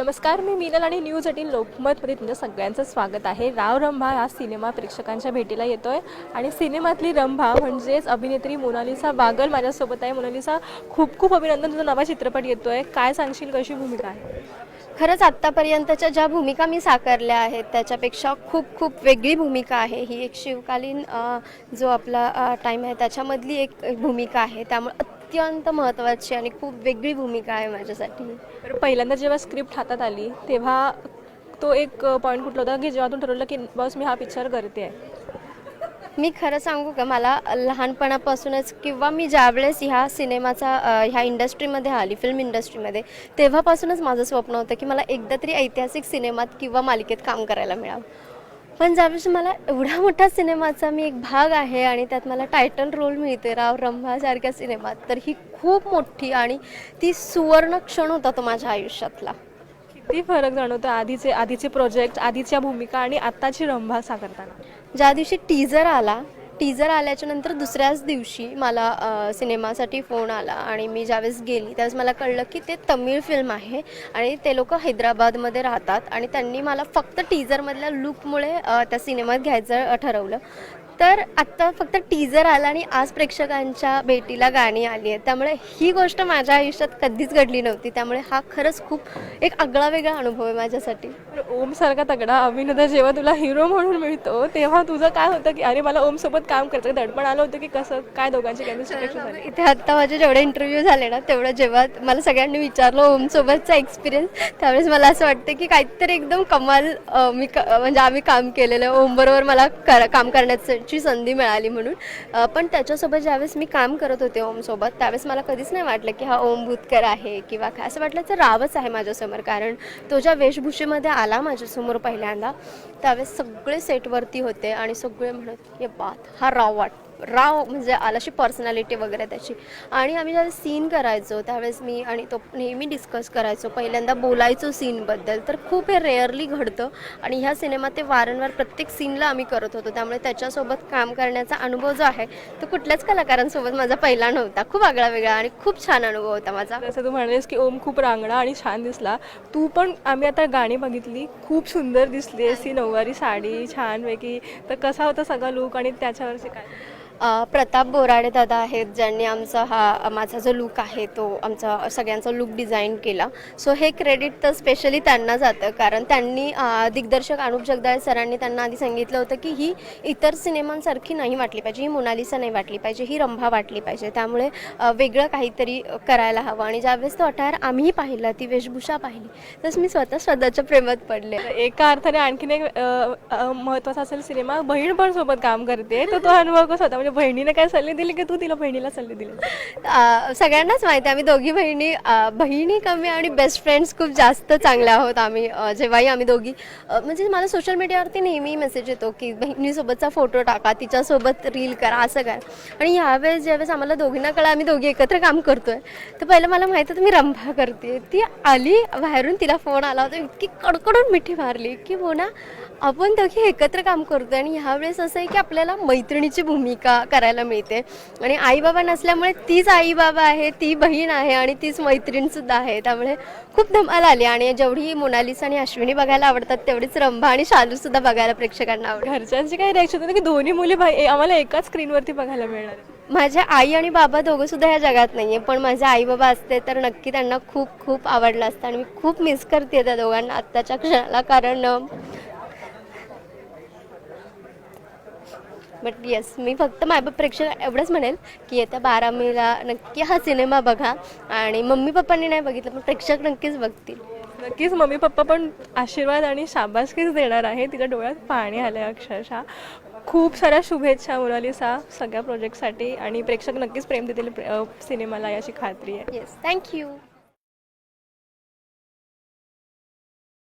नमस्कार मी मिनल आणि news eighteen लोकमतमध्ये तुमच्या सगळ्यांचं स्वागत आहे. राव रंभा हा सिनेमा प्रेक्षकांच्या भेटीला येतोय आणि सिनेमातली रंभा म्हणजेच अभिनेत्री मोनालिसा बागल माझ्यासोबत आहे. मोनालिसा खूप खूप अभिनंदन. तुझा नवा चित्रपट येतोय. काय सांगशील? कशी भूमिका आहे? खरंच आत्तापर्यंतच्या ज्या भूमिका मी साकारल्या आहेत त्याच्यापेक्षा खूप खूप वेगळी भूमिका आहे. ही एक शिवकालीन जो आपला टाईम आहे त्याच्यामधली एक एक भूमिका आहे. त्यामुळे अत्यंत महत्त्वाची आणि खूप वेगळी भूमिका आहे माझ्यासाठी. तर पहिल्यांदा जेव्हा स्क्रिप्ट हातात आली तेव्हा तो एक पॉईंट कुठला होता की जेव्हा तू ठरवलं की बस मी हा पिक्चर करते आहे? मी खरं सांगू का मला लहानपणापासूनच किंवा मी ज्यावेळेस ह्या सिनेमाचा ह्या इंडस्ट्रीमध्ये आली फिल्म इंडस्ट्रीमध्ये तेव्हापासूनच माझं स्वप्न होतं की मला एकदा तरी ऐतिहासिक सिनेमात किंवा मालिकेत काम करायला मिळावं. पण ज्यावेळेस मला एवढा मोठा सिनेमाचा मी एक भाग आहे आणि त्यात मला टायटल रोल मिळते राव रंभासारख्या सिनेमात तर ही खूप मोठी आणि ती सुवर्ण क्षण होता तो माझ्या आयुष्यातला. किती फरक जाणवतो आधीचे आधीचे प्रोजेक्ट आधीच्या भूमिका आणि आत्ताची रंभा साकारताना ज्या दिवशी टीजर आला टीजर आल्याच्यानंतर दुसऱ्याच दिवशी मला सिनेमासाठी फोन आला आणि मी ज्यावेळेस गेली त्यावेळेस मला कळलं की ते तमिळ फिल्म आहे आणि ते लोक हैदराबादमध्ये राहतात आणि त्यांनी मला फक्त टीजरमधल्या लुकमुळे त्या सिनेमात घ्यायचं ठरवलं. तर आत्ता फक्त टीजर आला आणि आज प्रेक्षकांच्या भेटीला गाणी आली आहेत. त्यामुळे ही गोष्ट माझ्या आयुष्यात कधीच घडली नव्हती. त्यामुळे हा खरंच खूप एक आगळा वेगळा अनुभव आहे माझ्यासाठी. ओम सारखा तगडा अभिनेता जेव्हा तुला हिरो म्हणून मिळतो तेव्हा तुझं काय होतं की अरे मला ओम सोबत काम करायचं. दडपण आलं होतं की कसं काय दोघांची केमिस्ट्री इथे आत्ता माझे जेवढे इंटरव्ह्यू झाले ना तेवढं जेव्हा मला सगळ्यांनी विचारलं ओमसोबतचा एक्सपिरियन्स त्यावेळेस मला असं वाटतं की काहीतरी एकदम कमाल मी क- म्हणजे आम्ही काम केलेलं आहे ओमबरोबर मला कर काम करण्याची संधी मिळाली म्हणून. पण त्याच्यासोबत ज्यावेळेस मी काम करत होते ओमसोबत त्यावेळेस मला कधीच नाही वाटलं की हा ओम भूतकर आहे किंवा काय. असं वाटलं तर रावच आहे माझ्यासमोर कारण तो ज्या वेशभूषेमध्ये आला माझ्यासमोर पहिल्यांदा त्यावेळेस सगळे सेटवरती होते आणि सगळे म्हणत ये बात हा राव वाटतो राव म्हणजे आला अशी पर्सनॅलिटी वगैरे त्याची. आणि आम्ही ज्यावेळेस सीन करायचो त्यावेळेस मी आणि तो नेहमी डिस्कस करायचो. पहिल्यांदा बोलायचो सीनबद्दल तर खूप हे रेअरली घडतं. आणि ह्या सिनेमात ते वारंवार प्रत्येक सीनला आम्ही करत होतो. त्यामुळे त्याच्यासोबत काम करण्याचा अनुभव जो आहे तो कुठल्याच कलाकारांसोबत माझा पहिला नव्हता. खूप आगळा वेगळा आणि खूप छान अनुभव होता माझा. जसं तू म्हणलेस की ओम खूप रांगडा आणि छान दिसला. तू पण आम्ही आता गाणी बघितली. खूप सुंदर दिसली अशी नऊवारी साडी छानपैकी. तर कसा होता सगळा लुक आणि त्याच्यावरचे काय? प्रताप बोराडे दादा आहेत ज्यांनी आमचा हा माझा जो लुक आहे तो आमचा सगळ्यांचा लुक डिझाईन केला. सो हे क्रेडिट तर स्पेशली त्यांना जातं. कारण त्यांनी दिग्दर्शक अनुप जगदाळे सरांनी त्यांना आधी सांगितलं होतं की ही इतर सिनेमांसारखी नाही वाटली पाहिजे ही मोनालिसा नाही वाटली पाहिजे ही रंभा वाटली पाहिजे. त्यामुळे वेगळं काहीतरी करायला हवं. आणि ज्यावेळेस तो अटायर आम्ही पाहिला ती वेशभूषा पाहिली तसं मी स्वतः स्वतःच्या प्रेमात पडले. एका अर्थाने आणखीन एक अ, महत्त्वाचा असेल सिनेमा बहीण पण सोबत काम करते तर तो अनुभव कसा होता? म्हणजे म्हणजे तुझ्या बहिणीने काय सल्ले दिले की तू तिला बहिणीला सल्ले दिले? सगळ्यांनाच माहिती आहे. आम्ही दोघी बहिणी बहिणी कमी आणि बेस्ट फ्रेंड्स खूप जास्त चांगल्या आहोत आम्ही जेव्हाही आम्ही दोघी म्हणजे मला सोशल मीडियावरती नेहमी मेसेज येतो की बहिणीसोबतचा फोटो टाका तिच्यासोबत रील करा असं करा आणि ह्यावेळेस ज्यावेळेस आम्हाला दोघींना कळा आम्ही दोघी एकत्र काम करतोय. तर पहिलं मला माहिती होतं मी रंभा करते. ती आली बाहेरून तिला फोन आला होता. इतकी कडकडून मिठी मारली की हो ना आपण दोघी एकत्र काम करतोय. आणि ह्यावेळेस असं आहे की आपल्याला मैत्रिणीची भूमिका करायला मिळते. आणि आई बाबा नसल्यामुळे तीच आई बाबा आहे ती बहीण आहे आणि तीच मैत्रीण सुद्धा आहे. त्यामुळे खूप धमाल आली आणि जेवढी मोनालिसा आणि अश्विनी बघायला आवडतात तेवढीच रंभा आणि शालू सुद्धा बघायला प्रेक्षकांना आवडतात. घरच्यांची काय रिॲक्शन होती की दोन्ही मुली आम्हाला एकाच स्क्रीनवरती बघायला मिळणार आहे. माझ्या आई आणि बाबा दोघं सुद्धा ह्या जगात नाहीये पण माझे आई बाबा असते तर नक्की त्यांना खूप खूप आवडलं असतं आणि मी खूप मिस करते त्या दोघांना आत्ताच्या क्षणाला. कारण बट येस मी फक्त मायबाप प्रेक्षक एवढंच म्हणेल की येत्या बारा मेला नक्की हा सिनेमा बघा. आणि मम्मी पप्पांनी नाही बघितलं पण प्रेक्षक नक्कीच बघतील. नक्कीच मम्मी पप्पा पण आशीर्वाद आणि शाबासकीच देणार आहे तिच्या डोळ्यात पाणी आलं अक्षरशः. खूप साऱ्या शुभेच्छा मोनालिसा सगळ्या प्रोजेक्टसाठी आणि प्रेक्षक नक्कीच प्रेम देतील सिनेमाला याची खात्री आहे. Yes thank you